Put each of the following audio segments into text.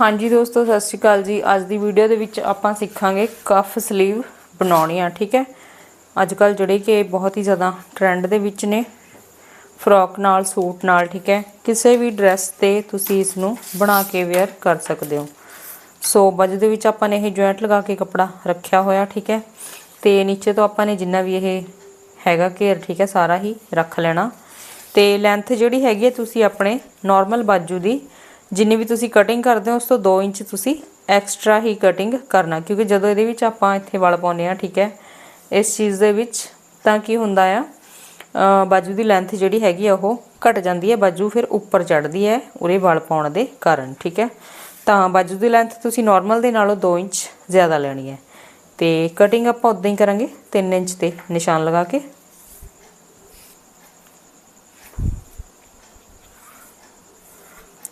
ਹਾਂਜੀ ਦੋਸਤੋ, ਸਤਿ ਸ਼੍ਰੀ ਅਕਾਲ ਜੀ। ਅੱਜ ਦੀ ਵੀਡੀਓ ਦੇ ਵਿੱਚ ਆਪਾਂ ਸਿੱਖਾਂਗੇ ਕਫ ਸਲੀਵ ਬਣਾਉਣੀ ਆ ਠੀਕ ਹੈ? ਅੱਜ ਕੱਲ ਜਿਹੜੇ ਕਿ ਬਹੁਤ ਹੀ ਜ਼ਿਆਦਾ ਟ੍ਰੈਂਡ ਦੇ ਵਿੱਚ ਨੇ ਫਰੋਕ ਨਾਲ, ਸੂਟ ਨਾਲ, ਠੀਕ ਹੈ? ਕਿਸੇ ਵੀ ਡਰੈਸ ਤੇ ਤੁਸੀਂ ਇਸ ਨੂੰ ਬਣਾ ਕੇ ਵੇਅਰ ਕਰ ਸਕਦੇ ਹੋ। ਸੋ ਬਾਜੂ ਦੇ ਵਿੱਚ ਆਪਾਂ ਨੇ ਇਹ ਜੁਆਇੰਟ ਲਗਾ ਕੇ ਕੱਪੜਾ ਰੱਖਿਆ ਹੋਇਆ, ਠੀਕ ਹੈ? ਤੇ ਨੀਚੇ ਤੋਂ ਆਪਾਂ ਨੇ ਜਿੰਨਾ ਵੀ ਇਹ ਹੈਗਾ ਘੇਰ, ਠੀਕ ਹੈ, ਸਾਰਾ ਹੀ ਰੱਖ ਲੈਣਾ। ਤੇ ਲੈਂਥ ਜਿਹੜੀ ਹੈਗੀ ਹੈ, ਤੁਸੀਂ ਆਪਣੇ ਨਾਰਮਲ ਬਾਜੂ ਦੀ ਜਿੰਨੀ ਵੀ ਤੁਸੀਂ ਕਟਿੰਗ ਕਰਦੇ ਹੋ, ਉਸ ਤੋਂ 2 ਇੰਚ ਤੁਸੀਂ ਐਕਸਟਰਾ ਹੀ ਕਟਿੰਗ ਕਰਨਾ, ਕਿਉਂਕਿ ਜਦੋਂ ਇਹਦੇ ਵਿੱਚ ਆਪਾਂ ਇੱਥੇ ਵਲ ਪਾਉਂਦੇ ਆ ਠੀਕ ਹੈ, ਇਸ ਚੀਜ਼ ਦੇ ਵਿੱਚ ਤਾਂ ਕੀ ਹੁੰਦਾ ਆ ਬਾਜੂ ਦੀ ਲੈਂਥ ਜਿਹੜੀ ਹੈਗੀ ਆ, ਉਹ ਘਟ ਜਾਂਦੀ ਹੈ, ਬਾਜੂ ਫਿਰ ਉੱਪਰ ਚੜਦੀ ਹੈ ਉਰੇ ਵਲ ਪਾਉਣ ਦੇ ਕਾਰਨ, ਠੀਕ ਹੈ। ਤਾਂ ਬਾਜੂ ਦੀ ਲੈਂਥ ਤੁਸੀਂ ਨਾਰਮਲ ਦੇ ਨਾਲੋਂ 2 ਇੰਚ ਜ਼ਿਆਦਾ ਲੈਣੀ ਹੈ। ਤੇ ਕਟਿੰਗ ਆਪਾਂ ਉਦਾਂ ਹੀ ਕਰਾਂਗੇ 3 ਇੰਚ ਤੇ ਨਿਸ਼ਾਨ ਲਗਾ ਕੇ।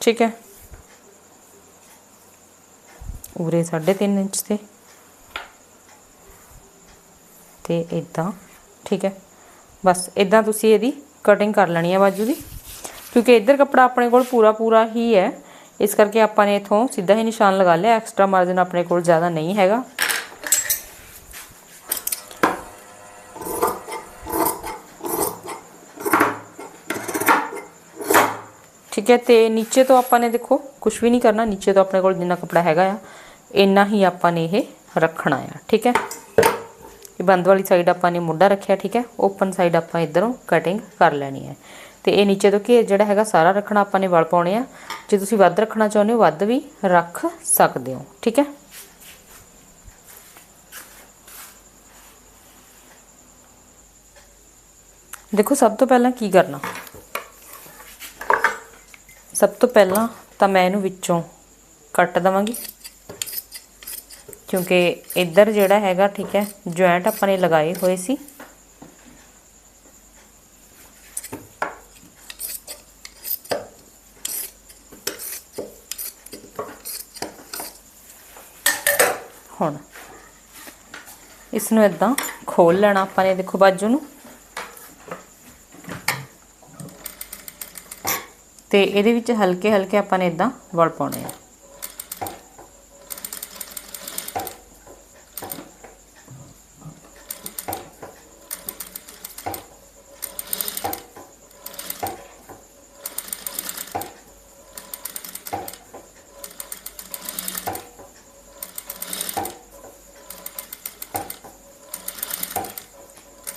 ਠੀਕ ਹੈ। ਉਰੇ 3.5 ਇੰਚ ਤੇ। ਤੇ ਇਦਾਂ ਠੀਕ ਹੈ। ਬਸ ਇਦਾਂ ਤੁਸੀਂ ਇਹਦੀ ਕਟਿੰਗ ਕਰ ਲੈਣੀ ਹੈ ਬਾਜੂ ਦੀ। ਕਿਉਂਕਿ ਇੱਧਰ ਕੱਪੜਾ ਆਪਣੇ ਕੋਲ ਪੂਰਾ ਪੂਰਾ ਹੀ ਹੈ। ਇਸ ਕਰਕੇ ਆਪਾਂ ਨੇ ਇਥੋਂ ਸਿੱਧਾ ਹੀ ਨਿਸ਼ਾਨ ਲਗਾ ਲਿਆ। ਐਕਸਟਰਾ ਮਾਰਜਨ ਆਪਣੇ ਕੋਲ ਜ਼ਿਆਦਾ ਨਹੀਂ ਹੈਗਾ। ਠੀਕ ਹੈ, ਤੇ ਨੀਚੇ ਤੋਂ ਆਪਾਂ ਨੇ ਦੇਖੋ ਕੁਝ ਵੀ ਨਹੀਂ ਕਰਨਾ। ਨੀਚੇ ਤੋਂ ਆਪਣੇ ਕੋਲ ਜਿੰਨਾ ਕੱਪੜਾ ਹੈਗਾ ਆ। ਇੰਨਾ ਹੀ ਆਪਾਂ ਨੇ ਇਹ ਰੱਖਣਾ ਆ, ਠੀਕ ਹੈ? ਇਹ ਬੰਦ ਵਾਲੀ ਸਾਈਡ ਆਪਾਂ ਨੇ ਮੁੱਢਾ ਰੱਖਿਆ, ਠੀਕ ਹੈ? ਓਪਨ ਸਾਈਡ ਆਪਾਂ ਇਧਰੋਂ ਕਟਿੰਗ ਕਰ ਲੈਣੀ ਹੈ। ਤੇ ਇਹ ਨੀਚੇ ਤੋਂ ਘੇਰ ਜਿਹੜਾ ਹੈਗਾ ਸਾਰਾ ਰੱਖਣਾ ਆਪਾਂ ਨੇ ਵਲ ਪਾਉਣੇ ਆ। ਜੇ ਤੁਸੀਂ ਵੱਧ ਰੱਖਣਾ ਚਾਹੁੰਦੇ ਹੋ, ਵੱਧ ਵੀ ਰੱਖ ਸਕਦੇ ਹੋ, ਠੀਕ ਹੈ? ਦੇਖੋ, ਸਭ ਤੋਂ ਪਹਿਲਾਂ ਕੀ ਕਰਨਾ? ਸਭ ਤੋਂ ਪਹਿਲਾਂ ਤਾਂ ਮੈਂ ਇਹਨੂੰ ਵਿੱਚੋਂ ਕੱਟ ਦਵਾਂਗੀ। ਕਿਉਂਕਿ ਇੱਧਰ ਜਿਹੜਾ ਹੈਗਾ, ਠੀਕ ਹੈ, ਜੁਆਇੰਟ ਆਪਾਂ ਨੇ ਲਗਾਏ ਹੋਏ ਸੀ। ਹੁਣ ਇਸ ਨੂੰ ਇਦਾਂ ਖੋਲ ਲੈਣਾ ਆਪਾਂ ਨੇ, ਦੇਖੋ ਬਾਜੂ ਨੂੰ। ਤੇ ਇਹਦੇ ਵਿੱਚ ਹਲਕੇ ਹਲਕੇ ਆਪਾਂ ਨੇ ਇਦਾਂ ਵਲ ਪਾਉਣੇ ਆ।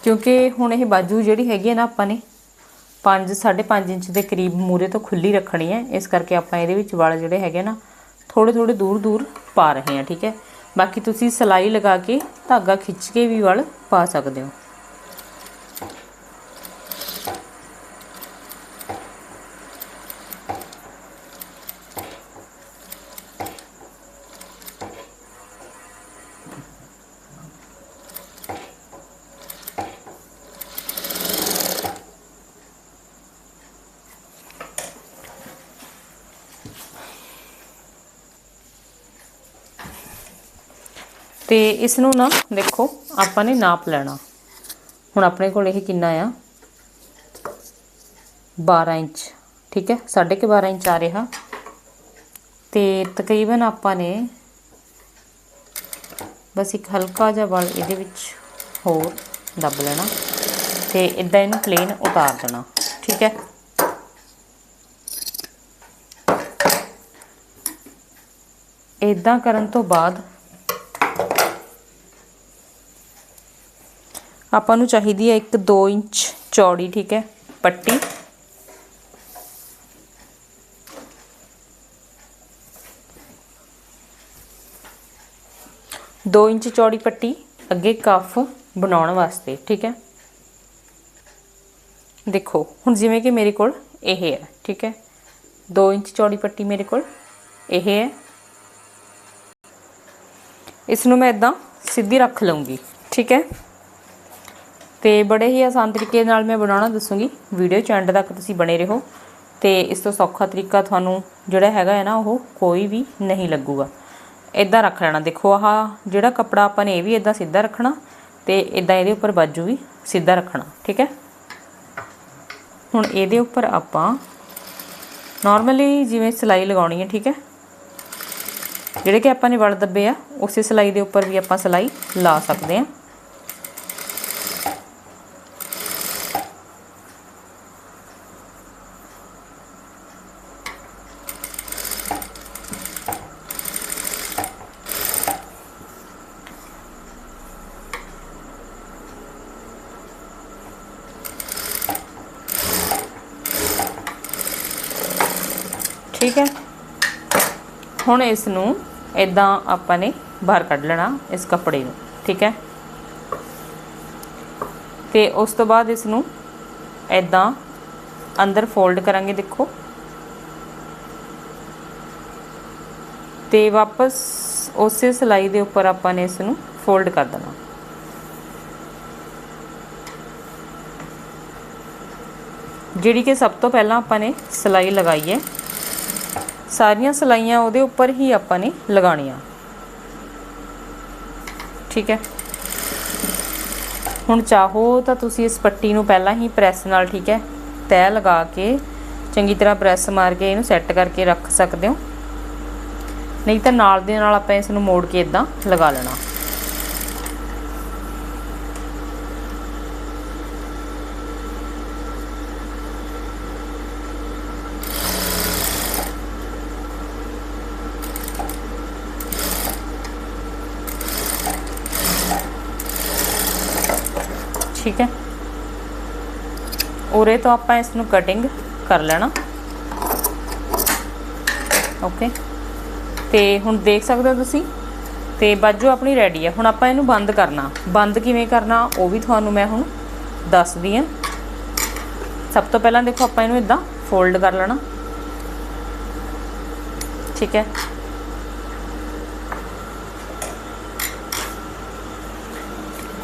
ਕਿਉਂਕਿ ਹੁਣ ਇਹ ਬਾਜੂ ਜਿਹੜੀ ਹੈਗੀ ਹੈ ਨਾ ਆਪਾਂ ਨੇ 5 5.5 ਇੰਚ ਦੇ ਕਰੀਬ ਮੂਰੇ ਤੋਂ ਖੁੱਲੀ ਰੱਖਣੀ ਹੈ। ਇਸ ਕਰਕੇ ਆਪਾਂ ਇਹਦੇ ਵਿੱਚ ਵਾਲ਼ ਜਿਹੜੇ ਹੈਗੇ ਨਾ ਥੋੜੇ ਥੋੜੇ ਦੂਰ ਦੂਰ ਪਾ ਰਹੇ ਹਾਂ, ਠੀਕ ਹੈ? ਬਾਕੀ ਤੁਸੀਂ ਸਲਾਈ ਲਗਾ ਕੇ ਧਾਗਾ ਖਿੱਚ ਕੇ ਵੀ ਵਾਲ਼ ਪਾ ਸਕਦੇ ਹੋ। ਤੇ ਇਸ ਨੂੰ ਨਾ ਦੇਖੋ, ਆਪਾਂ ਨੇ ਨਾਪ ਲੈਣਾ। ਹੁਣ ਆਪਣੇ ਕੋਲ ਇਹ ਕਿੰਨਾ ਆ? 12 ਇੰਚ, ਠੀਕ ਹੈ? 12.5 ਇੰਚ ਆ ਰਿਹਾ। ਤੇ ਤਕਰੀਬਨ ਆਪਾਂ ਨੇ ਬਸ ਇੱਕ ਹਲਕਾ ਜਿਹਾ ਵਾਲ ਇਹਦੇ ਵਿੱਚ ਹੋਰ ਦੱਬ ਲੈਣਾ ਤੇ ਇਦਾਂ ਇਹਨੂੰ ਪਲੇਨ ਉਤਾਰ ਦੇਣਾ, ਠੀਕ ਹੈ? ਇਦਾਂ ਕਰਨ ਤੋਂ ਬਾਅਦ ਆਪਾਂ ਨੂੰ ਚਾਹੀਦੀ ਹੈ ਇੱਕ 2 ਇੰਚ ਚੌੜੀ, ਠੀਕ ਹੈ, ਪੱਟੀ। ਦੋ ਇੰਚ ਚੌੜੀ ਪੱਟੀ ਅੱਗੇ ਕਫ ਬਣਾਉਣ ਵਾਸਤੇ, ਠੀਕ ਹੈ। ਦੇਖੋ, ਹੁਣ ਜਿਵੇਂ ਕਿ ਮੇਰੇ ਕੋਲ ਇਹ ਹੈ, ਠੀਕ ਹੈ। 2 ਇੰਚ ਚੌੜੀ ਪੱਟੀ ਮੇਰੇ ਕੋਲ ਇਹ ਹੈ। ਇਸ ਨੂੰ ਮੈਂ ਇਦਾਂ ਸਿੱਧੀ ਰੱਖ ਲਵਾਂਗੀ ਠੀਕ ਹੈ। ਤੇ ਬੜੇ ਹੀ ਆਸਾਨ ਤਰੀਕੇ ਨਾਲ ਮੈਂ ਬਣਾਉਣਾ ਦੱਸੂਗੀ। ਵੀਡੀਓ ਚ ਐਂਡ ਤੱਕ ਤੁਸੀਂ ਬਣੇ ਰਹੋ। ਤੇ ਇਸ ਤੋਂ ਸੌਖਾ ਤਰੀਕਾ ਤੁਹਾਨੂੰ ਜਿਹੜਾ ਹੈਗਾ ਹੈ ਨਾ, ਉਹ ਕੋਈ ਵੀ ਨਹੀਂ ਲੱਗੂਗਾ। ਇਦਾਂ ਰੱਖ ਲੈਣਾ। ਦੇਖੋ, ਆਹ ਜਿਹੜਾ ਕੱਪੜਾ ਆਪਾਂ ਨੇ ਇਹ ਵੀ ਇਦਾਂ ਸਿੱਧਾ ਰੱਖਣਾ ਤੇ ਇਦਾਂ ਇਹਦੇ ਉੱਪਰ ਬਾਜੂ ਵੀ ਸਿੱਧਾ ਰੱਖਣਾ, ਠੀਕ ਹੈ? ਹੁਣ ਇਹਦੇ ਉੱਪਰ ਆਪਾਂ ਨਾਰਮਲੀ ਜਿਵੇਂ ਸਿਲਾਈ ਲਗਾਉਣੀ ਹੈ, ਠੀਕ ਹੈ? ਜਿਹੜੇ ਕਿ ਆਪਾਂ ਨੇ ਵਲ ਦੱਬੇ ਆ, ਉਸੇ ਸਿਲਾਈ ਦੇ ਉੱਪਰ ਵੀ ਆਪਾਂ ਸਿਲਾਈ ਲਾ ਸਕਦੇ ਆ ਠੀਕ ਹੈ ਹੁਣ ਇਸ ਨੂੰ ਇਦਾਂ ਆਪਾਂ ਨੇ ਬਾਹਰ ਕੱਢ ਲੈਣਾ ਇਸ ਕੱਪੜੇ ਨੂੰ, ਠੀਕ ਹੈ? ਤੇ ਉਸ ਤੋਂ ਬਾਅਦ ਇਸ ਨੂੰ ਇਦਾਂ ਅੰਦਰ ਫੋਲਡ ਕਰਾਂਗੇ ਦੇਖੋ। ਤੇ ਵਾਪਸ ਉਸੇ ਸਿਲਾਈ ਦੇ ਉੱਪਰ ਆਪਾਂ ਨੇ ਇਸ ਨੂੰ ਫੋਲਡ ਕਰ ਦੇਣਾ। ਜਿਹੜੀ ਕਿ ਸਭ ਤੋਂ ਪਹਿਲਾਂ ਆਪਾਂ ਨੇ ਸਿਲਾਈ ਲਗਾਈ ਹੈ ਸਾਰੀਆਂ ਸਲਾਈਆਂ ਉਹਦੇ ਉੱਪਰ ਹੀ ਆਪਾਂ ਨੇ ਲਗਾਉਣੀਆਂ। ਠੀਕ ਹੈ। ਹੁਣ ਚਾਹੋ ਤਾਂ ਤੁਸੀਂ ਇਸ ਪੱਟੀ ਨੂੰ ਪਹਿਲਾਂ ਹੀ ਪ੍ਰੈਸ ਨਾਲ, ਠੀਕ ਹੈ ਤੈਅ ਲਗਾ ਕੇ ਚੰਗੀ ਤਰ੍ਹਾਂ ਪ੍ਰੈਸ ਮਾਰ ਕੇ ਇਹਨੂੰ ਸੈੱਟ ਕਰਕੇ ਰੱਖ ਸਕਦੇ ਹੋ। ਨਹੀਂ ਤਾਂ ਨਾਲ ਦੇ ਨਾਲ ਆਪਾਂ ਇਸ ਨੂੰ ਮੋੜ ਕੇ ਇਦਾਂ ਲਗਾ ਲੈਣਾ। ਠੀਕ ਹੈ। ਉਰੇ ਤੋਂ ਆਪਾਂ ਇਸ ਨੂੰ ਕਟਿੰਗ ਕਰ ਲੈਣਾ। ਓਕੇ ਤੇ ਹੁਣ ਦੇਖ ਸਕਦੇ ਹੋ ਤੁਸੀਂ। ਤੇ ਬਾਜੂ ਆਪਣੀ ਰੈਡੀ ਹੈ ਹੁਣ ਆਪਾਂ ਇਹਨੂੰ ਬੰਦ ਕਰਨਾ। ਬੰਦ ਕਿਵੇਂ ਕਰਨਾ, ਉਹ ਵੀ ਤੁਹਾਨੂੰ ਮੈਂ ਹੁਣ ਦੱਸਦੀ ਹਾਂ। ਸਭ ਤੋਂ ਪਹਿਲਾਂ ਦੇਖੋ ਆਪਾਂ ਇਹਨੂੰ ਇਦਾਂ ਫੋਲਡ ਕਰ ਲੈਣਾ। ਠੀਕ ਹੈ।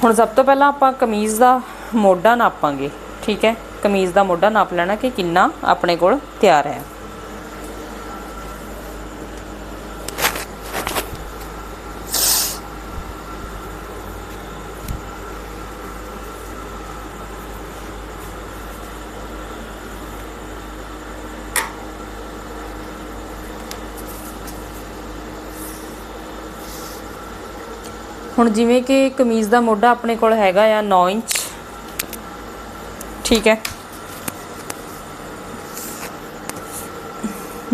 ਹੁਣ ਸਭ ਤੋਂ ਪਹਿਲਾਂ ਆਪਾਂ ਕਮੀਜ਼ ਦਾ ਮੋਢਾ ਨਾਪਾਂਗੇ, ਠੀਕ ਹੈ? ਕਮੀਜ਼ ਦਾ ਮੋਢਾ ਨਾਪ ਲੈਣਾ ਕਿ ਕਿੰਨਾ ਆਪਣੇ ਕੋਲ ਤਿਆਰ ਹੈ। ਹੁਣ ਜਿਵੇਂ ਕਿ ਕਮੀਜ਼ ਦਾ ਮੋਢਾ ਆਪਣੇ ਕੋਲ ਹੈਗਾ ਆ 9 ਇੰਚ। ਠੀਕ ਹੈ।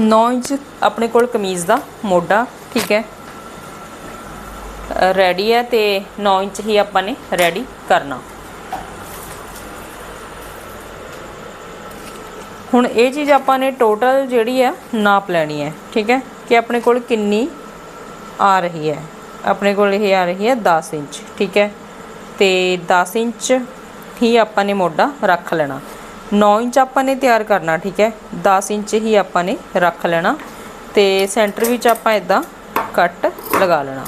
9 ਇੰਚ ਆਪਣੇ ਕੋਲ ਕਮੀਜ਼ ਦਾ ਮੋਢਾ, ਠੀਕ ਹੈ। ਰੈਡੀ ਹੈ ਤੇ 9 ਇੰਚ ਹੀ ਆਪਾਂ ਨੇ ਰੈਡੀ ਕਰਨਾ। ਹੁਣ ਇਹ ਚੀਜ਼ ਆਪਾਂ ਨੇ ਟੋਟਲ ਜਿਹੜੀ ਹੈ ਨਾਪ ਲੈਣੀ ਹੈ, ਠੀਕ ਹੈ। ਕਿ ਆਪਣੇ ਕੋਲ ਕਿੰਨੀ ਆ ਰਹੀ ਹੈ। ਆਪਣੇ ਕੋਲ ਇਹ ਆ ਰਹੀ ਹੈ 10 ਇੰਚ, ਠੀਕ ਹੈ? ਤੇ 10 ਇੰਚ ਹੀ ਆਪਾਂ ਨੇ ਮੋਢਾ ਰੱਖ ਲੈਣਾ। 9 ਇੰਚ ਆਪਾਂ ਨੇ ਤਿਆਰ ਕਰਨਾ, ਠੀਕ ਹੈ? 10 ਇੰਚ ਹੀ ਆਪਾਂ ਨੇ ਰੱਖ ਲੈਣਾ ਤੇ ਸੈਂਟਰ ਵਿੱਚ ਆਪਾਂ ਇਦਾਂ ਕੱਟ ਲਗਾ ਲੈਣਾ।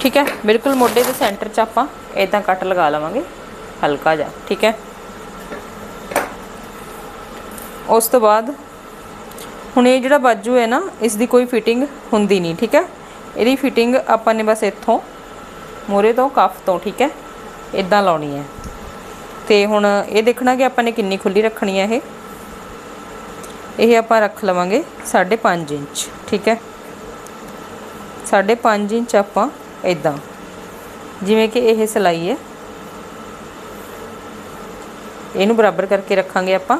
ਠੀਕ ਹੈ? ਬਿਲਕੁਲ ਮੋਢੇ ਦੇ ਸੈਂਟਰ 'ਚ ਆਪਾਂ ਇਦਾਂ ਕੱਟ ਲਗਾ ਲਵਾਂਗੇ, ਹਲਕਾ ਜਿਹਾ, ਠੀਕ ਹੈ? ਉਸ ਤੋਂ ਬਾਅਦ ਹੁਣ ਇਹ ਜਿਹੜਾ ਬਾਜੂ ਹੈ ਨਾ, ਇਸ ਦੀ ਕੋਈ ਫਿਟਿੰਗ ਹੁੰਦੀ ਨਹੀਂ, ਠੀਕ ਹੈ? ਇਹਦੀ ਫਿਟਿੰਗ ਆਪਾਂ ਨੇ ਬਸ ਇੱਥੋਂ ਮੋਰੇ ਤੋਂ ਕਫ ਤੋਂ, ਠੀਕ ਹੈ? ਇਦਾਂ ਲਾਉਣੀ ਹੈ। ਤੇ ਹੁਣ ਇਹ ਦੇਖਣਾ ਕਿ ਆਪਾਂ ਨੇ ਕਿੰਨੀ ਖੁੱਲੀ ਰੱਖਣੀ ਹੈ ਇਹ। ਇਹ ਆਪਾਂ ਰੱਖ ਲਵਾਂਗੇ 5.5 ਇੰਚ, ਠੀਕ ਹੈ? 5.5 ਇੰਚ ਆਪਾਂ ਇਦਾਂ ਜਿਵੇਂ ਕਿ ਇਹ ਸਿਲਾਈ ਹੈ। ਇਹਨੂੰ ਬਰਾਬਰ ਕਰਕੇ ਰੱਖਾਂਗੇ ਆਪਾਂ।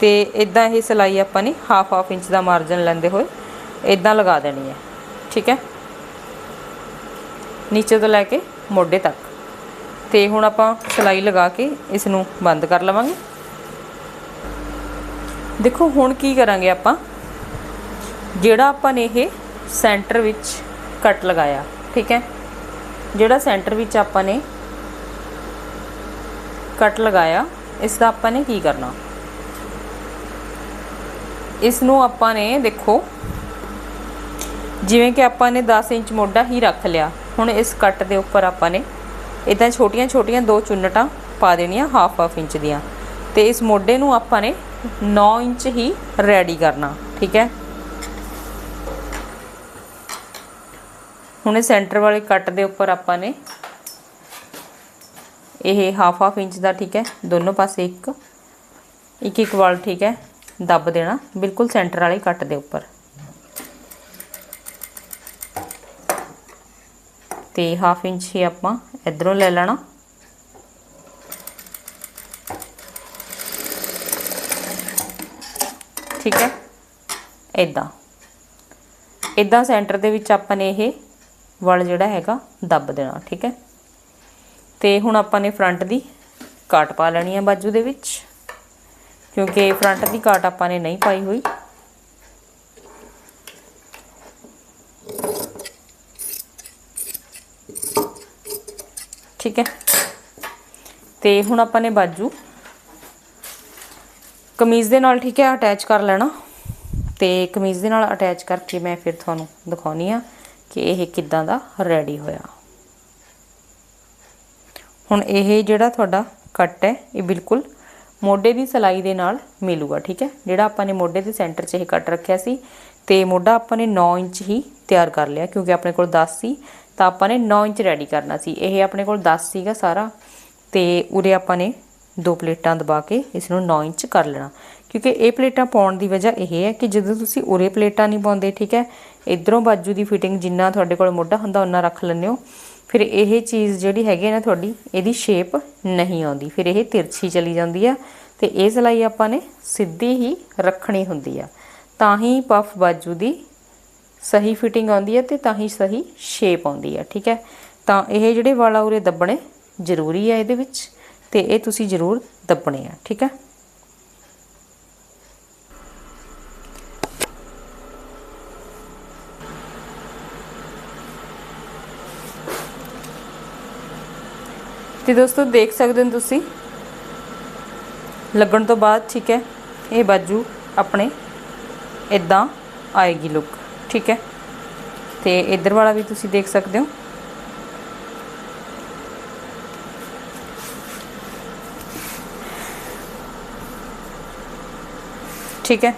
ਤੇ ਇਦਾਂ ਇਹ ਸਿਲਾਈ ਆਪਾਂ ਨੇ ਹਾਫ ਹਾਫ ਇੰਚ ਦਾ ਮਾਰਜਨ ਲੈਂਦੇ ਹੋਏ ਇਦਾਂ ਲਗਾ ਦੇਣੀ ਹੈ, ਠੀਕ ਹੈ? ਨੀਚੇ ਤੋਂ ਲੈ ਕੇ ਮੋਢੇ ਤੱਕ। ਤੇ ਹੁਣ ਆਪਾਂ ਸਿਲਾਈ ਲਗਾ ਕੇ ਇਸ ਨੂੰ ਬੰਦ ਕਰ ਲਵਾਂਗੇ। ਦੇਖੋ ਹੁਣ ਕੀ ਕਰਾਂਗੇ ਆਪਾਂ। ਜਿਹੜਾ ਆਪਾਂ ਨੇ ਇਹ ਸੈਂਟਰ ਵਿੱਚ ਕੱਟ ਲਗਾਇਆ, ਠੀਕ ਹੈ? ਜਿਹੜਾ ਸੈਂਟਰ ਵਿੱਚ ਆਪਾਂ ਨੇ ਕੱਟ ਲਗਾਇਆ ਇਸ ਦਾ ਆਪਾਂ ਨੇ ਕੀ ਕਰਨਾ? ਇਸ ਨੂੰ ਆਪਾਂ ਨੇ ਦੇਖੋ, ਜਿਵੇਂ ਕਿ ਆਪਾਂ ਨੇ 10 ਇੰਚ ਮੋਢਾ ਹੀ ਰੱਖ ਲਿਆ। ਹੁਣ ਇਸ ਕੱਟ ਦੇ ਉੱਪਰ ਆਪਾਂ ਨੇ ਇਦਾਂ ਛੋਟੀਆਂ ਛੋਟੀਆਂ ਦੋ ਚੁੰਨਟਾਂ ਪਾ ਦੇਣੀਆਂ ਹਾਫ ਹਾਫ ਇੰਚ ਦੀਆਂ। ਤੇ ਇਸ ਮੋਢੇ ਨੂੰ ਆਪਾਂ ਨੇ 9 ਇੰਚ ਹੀ ਰੈਡੀ ਕਰਨਾ, ਠੀਕ ਹੈ? ਹੁਣ ਇਹ ਸੈਂਟਰ ਵਾਲੇ ਕੱਟ ਦੇ ਉੱਪਰ ਆਪਾਂ ਨੇ ਇਹ ਹਾਫ ਹਾਫ ਇੰਚ ਦਾ, ਠੀਕ ਹੈ? ਦੋਨੋਂ ਪਾਸੇ ਇੱਕ ਇੱਕ ਇੱਕ ਵਾਲ, ਠੀਕ ਹੈ? ਦੱਬ ਦੇਣਾ, ਬਿਲਕੁਲ ਸੈਂਟਰ ਵਾਲੇ ਕੱਟ ਦੇ ਉੱਪਰ। ਤੇ ਹਾਫ ਇੰਚ ਹੀ ਆਪਾਂ ਇਧਰੋਂ ਲੈ ਲੈਣਾ। ਠੀਕ ਹੈ? ਇਦਾਂ ਇਦਾਂ ਸੈਂਟਰ ਦੇ ਵਿੱਚ ਆਪਾਂ ਨੇ ਇਹ ਵਲ ਜਿਹੜਾ ਹੈਗਾ ਦੱਬ ਦੇਣਾ, ਠੀਕ ਹੈ? ਤੇ ਹੁਣ ਆਪਾਂ ਨੇ ਫਰੰਟ ਦੀ ਕਾਟ ਪਾ ਲੈਣੀ ਹੈ ਬਾਜੂ ਦੇ ਵਿੱਚ, ਕਿਉਂਕਿ ਫਰੰਟ ਦੀ ਕਾਟ ਆਪਾਂ ਨੇ ਨਹੀਂ ਪਾਈ ਹੋਈ। ਠੀਕ ਹੈ। ਤੇ ਹੁਣ ਆਪਾਂ ਨੇ ਬਾਜੂ। ਕਮੀਜ਼ ਦੇ ਨਾਲ ਠੀਕ ਹੈ ਅਟੈਚ ਕਰ ਲੈਣਾ। ਤੇ ਕਮੀਜ਼ ਦੇ ਨਾਲ ਅਟੈਚ ਕਰਕੇ ਮੈਂ ਫਿਰ ਤੁਹਾਨੂੰ ਦਿਖਾਉਣੀ ਆ ਕਿ ਇਹ ਕਿੱਦਾਂ ਦਾ ਰੈਡੀ ਹੋਇਆ। ਹੁਣ ਇਹ ਜਿਹੜਾ ਤੁਹਾਡਾ ਕੱਟ ਹੈ, ਇਹ ਬਿਲਕੁਲ ਮੋਢੇ ਦੀ ਸਲਾਈ ਦੇ ਨਾਲ ਮਿਲੂਗਾ, ਠੀਕ ਹੈ। ਜਿਹੜਾ ਆਪਾਂ ਨੇ ਮੋਢੇ ਦੇ ਸੈਂਟਰ 'ਚ ਇਹ ਕੱਟ ਰੱਖਿਆ ਸੀ, ਤੇ ਮੋਢਾ ਆਪਾਂ ਨੇ 9 ਇੰਚ ਹੀ ਤਿਆਰ ਕਰ ਲਿਆ, ਕਿਉਂਕਿ ਆਪਣੇ ਕੋਲ 10 ਸੀ। ਤਾਂ ਆਪਾਂ ਨੇ 9 ਇੰਚ ਰੈਡੀ ਕਰਨਾ ਸੀ। ਇਹ ਆਪਣੇ ਕੋਲ 10 ਸੀਗਾ ਸਾਰਾ ਤੇ ਉਰੇ ਆਪਾਂ ਨੇ ਦੋ ਪਲੇਟਾਂ ਦਬਾ ਕੇ ਇਸ ਨੂੰ 9 ਇੰਚ ਕਰ ਲੈਣਾ। ਕਿਉਂਕਿ ਇਹ ਪਲੇਟਾਂ ਪਾਉਣ ਦੀ ਵਜ੍ਹਾ ਇਹ ਹੈ ਕਿ ਜਦੋਂ ਤੁਸੀਂ ਉਰੇ ਪਲੇਟਾਂ ਨਹੀਂ ਪਾਉਂਦੇ, ਠੀਕ ਹੈ, ਇਧਰੋਂ ਬਾਜੂ ਦੀ ਫਿਟਿੰਗ ਜਿੰਨਾ ਤੁਹਾਡੇ ਕੋਲ ਮੋਢਾ ਹੁੰਦਾ ਉਹਨਾਂ ਰੱਖ ਲੈਂਦੇ ਹੋ। ਫਿਰ ਇਹ ਚੀਜ਼ ਜਿਹੜੀ ਹੈਗੀ ਨਾ ਤੁਹਾਡੀ, ਇਹਦੀ ਸ਼ੇਪ ਨਹੀਂ ਆਉਂਦੀ। ਫਿਰ ਇਹ ਤਿਰਛੀ ਚਲੀ ਜਾਂਦੀ ਆ ਤੇ ਇਹ ਸਿਲਾਈ ਆਪਾਂ ਨੇ ਸਿੱਧੀ ਹੀ ਰੱਖਣੀ ਹੁੰਦੀ ਆ। ਤਾਂ ਹੀ ਪਫ ਬਾਜੂ ਦੀ ਸਹੀ ਫਿਟਿੰਗ ਆਉਂਦੀ ਹੈ ਤੇ ਤਾਂ ਹੀ ਸਹੀ ਸ਼ੇਪ ਆਉਂਦੀ ਹੈ, ਠੀਕ ਹੈ? ਤਾਂ ਇਹ ਜਿਹੜੇ ਵਾਲਾ ਉਰੇ ਦੱਬਣੇ ਜ਼ਰੂਰੀ ਹੈ ਇਹਦੇ ਵਿੱਚ ਤੇ ਇਹ ਤੁਸੀਂ ਜ਼ਰੂਰ ਦੱਬਣੇ ਆ, ਠੀਕ ਹੈ? ਤੇ ਦੋਸਤੋ ਦੇਖ ਸਕਦੇ ਹੋ ਤੁਸੀਂ? ਲੱਗਣ ਤੋਂ ਬਾਅਦ, ਠੀਕ ਹੈ, ਇਹ ਬਾਜੂ ਆਪਣੇ ਇਦਾਂ ਆਏਗੀ ਲੁੱਕ ਠੀਕ ਹੈ। ਤੇ ਇਧਰ ਵਾਲਾ ਵੀ ਤੁਸੀਂ ਦੇਖ ਸਕਦੇ ਹੋ। ਠੀਕ ਹੈ।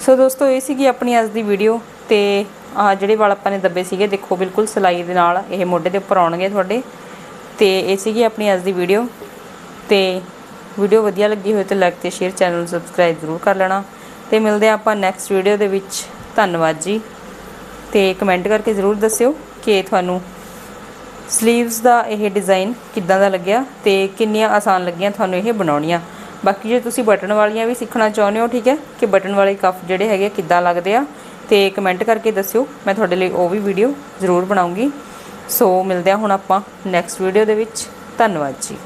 ਸੋ ਦੋਸਤੋ, ਇਹ ਸੀਗੀ ਆਪਣੀ ਅੱਜ ਦੀ ਵੀਡੀਓ ਤੇ ਆ ਜਿਹੜੇ ਵਾਲ ਆਪਾਂ ਨੇ ਦੱਬੇ ਸੀਗੇ, ਦੇਖੋ ਬਿਲਕੁਲ ਸਲਾਈ ਦੇ ਨਾਲ ਇਹ ਮੋਢੇ ਦੇ ਉੱਪਰ ਆਉਣਗੇ ਤੁਹਾਡੇ। ਤੇ ਇਹ ਸੀਗੀ ਆਪਣੀ ਅੱਜ ਦੀ ਵੀਡੀਓ ਤੇ ਵੀਡੀਓ ਵਧੀਆ ਲੱਗੀ ਹੋਵੇ ਤਾਂ ਲਾਈਕ ਤੇ ਸ਼ੇਅਰ ਚੈਨਲ ਨੂੰ ਸਬਸਕ੍ਰਾਈਬ ਜ਼ਰੂਰ ਕਰ ਲੈਣਾ ਤੇ ਮਿਲਦੇ ਹਾਂ ਆਪਾਂ ਨੈਕਸਟ ਵੀਡੀਓ ਦੇ ਵਿੱਚ। ਧੰਨਵਾਦ ਜੀ। ਤੇ ਕਮੈਂਟ ਕਰਕੇ ਜ਼ਰੂਰ ਦੱਸਿਓ ਕਿ ਤੁਹਾਨੂੰ ਸਲੀਵਸ ਦਾ ਇਹ ਡਿਜ਼ਾਈਨ ਕਿੱਦਾਂ ਦਾ ਲੱਗਿਆ ਤੇ ਕਿੰਨੀਆਂ ਆਸਾਨ ਲੱਗੀਆਂ ਤੁਹਾਨੂੰ ਇਹ ਬਣਾਉਣੀਆਂ। ਬਾਕੀ ਜੇ ਤੁਸੀਂ ਬਟਨ ਵਾਲੀਆਂ ਵੀ ਸਿੱਖਣਾ ਚਾਹੁੰਦੇ ਹੋ, ਠੀਕ ਹੈ, ਕਿ ਬਟਨ ਵਾਲੇ ਕਫ ਜਿਹੜੇ ਹੈਗੇ ਕਿੱਦਾਂ ਲੱਗਦੇ ਆ ਤੇ ਕਮੈਂਟ ਕਰਕੇ ਦੱਸਿਓ, ਮੈਂ ਤੁਹਾਡੇ ਲਈ ਉਹ ਵੀ ਵੀਡੀਓ ਜ਼ਰੂਰ ਬਣਾਉਂਗੀ। ਸੋ ਮਿਲਦੇ ਹਾਂ ਹੁਣ ਆਪਾਂ ਨੈਕਸਟ ਵੀਡੀਓ ਦੇ ਵਿੱਚ। ਧੰਨਵਾਦ ਜੀ।